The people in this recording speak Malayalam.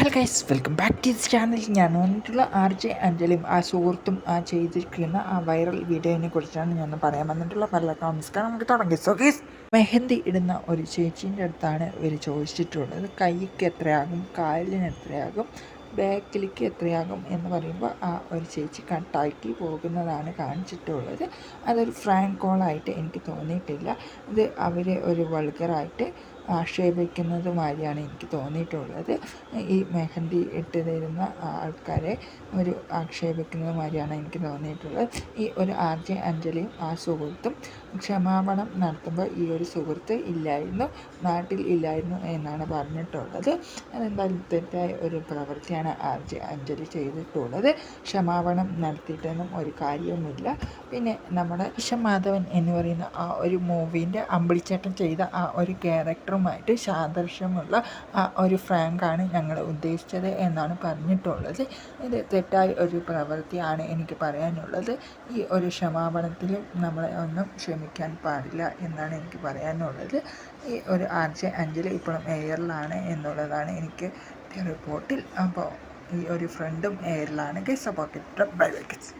Hello guys welcome back to this channel ഞാൻ വന്നിട്ടുള്ള ആർ ജെ അഞ്ജലിയും ആ സുഹൃത്തും ആ ചെയ്തിരിക്കുന്ന ആ വൈറൽ വീഡിയോനെ കുറിച്ചാണ് ഞാൻ പറയാൻ വന്നിട്ടുള്ള പല കോമിസ്കാർ നമുക്ക് തുടങ്ങി. സോ ഗൈസ് മെഹന്തി ഇടുന്ന ഒരു ചേച്ചീന്റെ അടുത്താണ് ഇവർ ചോദിച്ചിട്ടുള്ളത്. കൈക്ക് എത്രയാകും? കാലിന് എത്രയാകും? ബാക്കിലേക്ക് എത്രയാകും എന്ന് പറയുമ്പോൾ ആ ഒരു ചേച്ചി കട്ടാക്കി പോകുന്നതാണ് കാണിച്ചിട്ടുള്ളത്. അതൊരു ഫ്രാങ്ക് കോളായിട്ട് എനിക്ക് തോന്നിയിട്ടില്ല. ഇത് അവരെ ഒരു വൾഗറായിട്ട് ആക്ഷേപിക്കുന്നത് മാതിരിയാണ് എനിക്ക് തോന്നിയിട്ടുള്ളത്. ഈ മെഹന്തി ഇട്ട് തരുന്ന ആൾക്കാരെ ഒരു ആക്ഷേപിക്കുന്നത് മാതിരിയാണ് എനിക്ക് തോന്നിയിട്ടുള്ളത്. ഈ ഒരു ആർ ജെ അഞ്ജലിയും ആ സുഹൃത്തും ക്ഷമാപണം നടത്തുമ്പോൾ ഈ ഒരു സുഹൃത്ത് ഇല്ലായിരുന്നു നാട്ടിൽ ഇല്ലായിരുന്നു എന്നാണ് പറഞ്ഞിട്ടുള്ളത്. അതെന്തായാലും തെറ്റായ ഒരു പ്രവൃത്തിയാണ്. ആർജി അഞ്ജലി ചെയ്തിട്ടുള്ളത്. ക്ഷമാപണം നടത്തിയിട്ടൊന്നും ഒരു കാര്യവുമില്ല. പിന്നെ നമ്മുടെ മാധവൻ എന്ന് പറയുന്ന ആ ഒരു മൂവീന്റെ അമ്പിളിച്ചേട്ടൻ ചെയ്ത ആ ഒരു ക്യാരക്ടറുമായിട്ട് സാദൃശ്യമുള്ള ആ ഒരു ഫ്രാങ്കാണ് ഞങ്ങൾ ഉദ്ദേശിച്ചത് എന്നാണ് പറഞ്ഞിട്ടുള്ളത്. ഇത് തെറ്റായ ഒരു പ്രവൃത്തിയാണ് എനിക്ക് പറയാനുള്ളത്. ഈ ഒരു ക്ഷമാപണത്തിലും നമ്മളെ ഒന്നും ക്ഷമിക്കാൻ പാടില്ല എന്നാണ് എനിക്ക് പറയാനുള്ളത്. ഈ ഒരു ആർജെ അഞ്ജലി ഇപ്പോഴും എയറിലാണ് എന്നുള്ളതാണ് എനിക്ക് റിപ്പോർട്ടിൽ അപ്പോൾ ഈ ഒരു ഫ്രണ്ടും എയറിലാണ് കേസ് അപ്പോൾ ബൈ ഗൈസ്.